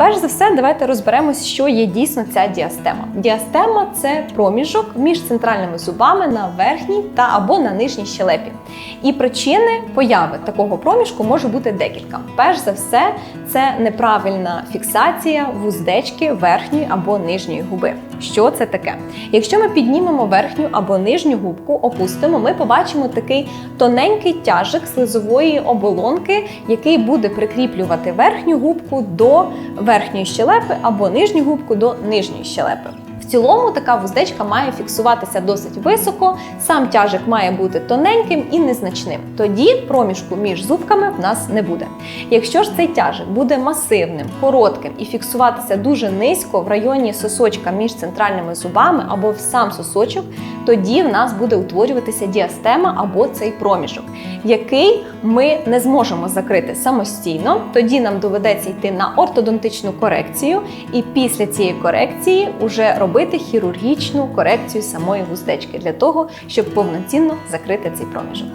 перш за все, давайте розберемось, що є дійсно ця діастема. Діастема це проміжок між центральними зубами на верхній та або на нижній щелепі. І причини появи такого проміжку може бути декілька. Перш за все, це неправильна фіксація вуздечки верхньої або нижньої губи. Що це таке? Якщо ми піднімемо верхню або нижню губку, опустимо, ми побачимо такий тоненький тяжик слизової оболонки, який буде прикріплювати верхню губку до верхньої щелепи або нижню губку до нижньої щелепи. Цілому така вуздечка має фіксуватися досить високо, сам тяжик має бути тоненьким і незначним. Тоді проміжку між зубками в нас не буде. Якщо ж цей тяжик буде масивним, коротким і фіксуватися дуже низько в районі сосочка між центральними зубами або в сам сосочок, тоді в нас буде утворюватися діастема або цей проміжок, який ми не зможемо закрити самостійно. Тоді нам доведеться йти на ортодонтичну корекцію, і після цієї корекції вже робити хірургічну корекцію самої вуздечки для того, щоб повноцінно закрити цей проміжок.